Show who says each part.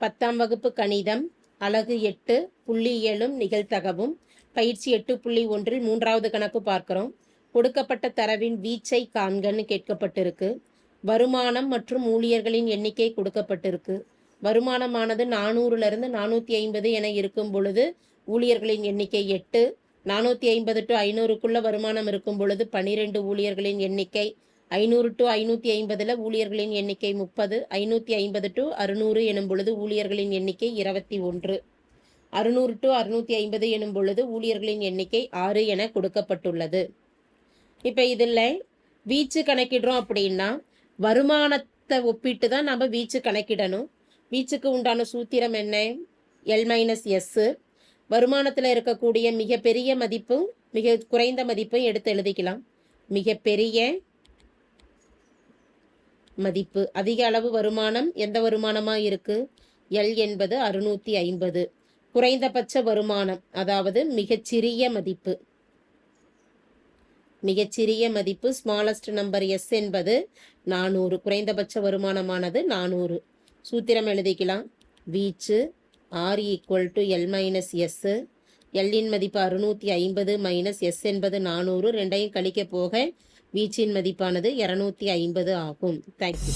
Speaker 1: பத்தாம் வகுப்பு கணிதம் அலகு எட்டு புள்ளி ஏழும் நிகழ்த்தகவும் பயிற்சி எட்டு புள்ளி ஒன்றில் மூன்றாவது கணக்கு பார்க்கிறோம். கொடுக்கப்பட்ட தரவின் வீச்சை காண்கன்னு கேட்கப்பட்டிருக்கு. வருமானம் மற்றும் ஊழியர்களின் எண்ணிக்கை கொடுக்கப்பட்டிருக்கு. வருமானமானது நானூறுலேருந்து நானூற்றி ஐம்பது என இருக்கும் பொழுது ஊழியர்களின் எண்ணிக்கை எட்டு நானூற்றி ஐம்பது டு ஐநூறுக்குள்ள வருமானம் இருக்கும் பொழுது பன்னிரெண்டு ஊழியர்களின் எண்ணிக்கை ஐநூறு டு ஐநூற்றி ஐம்பதில் ஊழியர்களின் எண்ணிக்கை முப்பது ஐநூற்றி ஐம்பது டு அறுநூறு எனும் பொழுது ஊழியர்களின் எண்ணிக்கை இருபத்தி ஒன்று. அறுநூறு டு அறுநூற்றி ஐம்பது எனும் பொழுது ஊழியர்களின் எண்ணிக்கை ஆறு என கொடுக்கப்பட்டுள்ளது. இப்போ இதில் வீச்சு கணக்கிடுறோம் அப்படின்னா வருமானத்தை ஒப்பிட்டு தான் நம்ம வீச்சு கணக்கிடணும். வீச்சுக்கு உண்டான சூத்திரம் என்ன? எல் மைனஸ் எஸ்ஸு வருமானத்தில் இருக்கக்கூடிய மிகப்பெரிய மதிப்பும் மிக குறைந்த மதிப்பும் எடுத்து எழுதிக்கலாம். மிகப்பெரிய மதிப்பு. அதிக அளவு வருமானம் எந்த வருமானமாக இருக்குது எல் என்பது அறுநூற்றி ஐம்பது. குறைந்தபட்ச வருமானம் அதாவது மிகச்சிறிய மதிப்பு. மிகச்சிறிய மதிப்பு ஸ்மாலஸ்ட் நம்பர் எஸ் என்பது நானூறு. குறைந்தபட்ச வருமானமானது நானூறு. சூத்திரம் எழுதிக்கலாம். வீச்சு R equal to L minus S எல்லின் மதிப்பு அறுநூற்றி ஐம்பது மைனஸ் எஸ் என்பது நானூறு. ரெண்டையும் கழிக்க போக வீச்சின் மதிப்பானது இருநூத்தி ஐம்பது ஆகும். தேங்க்யூ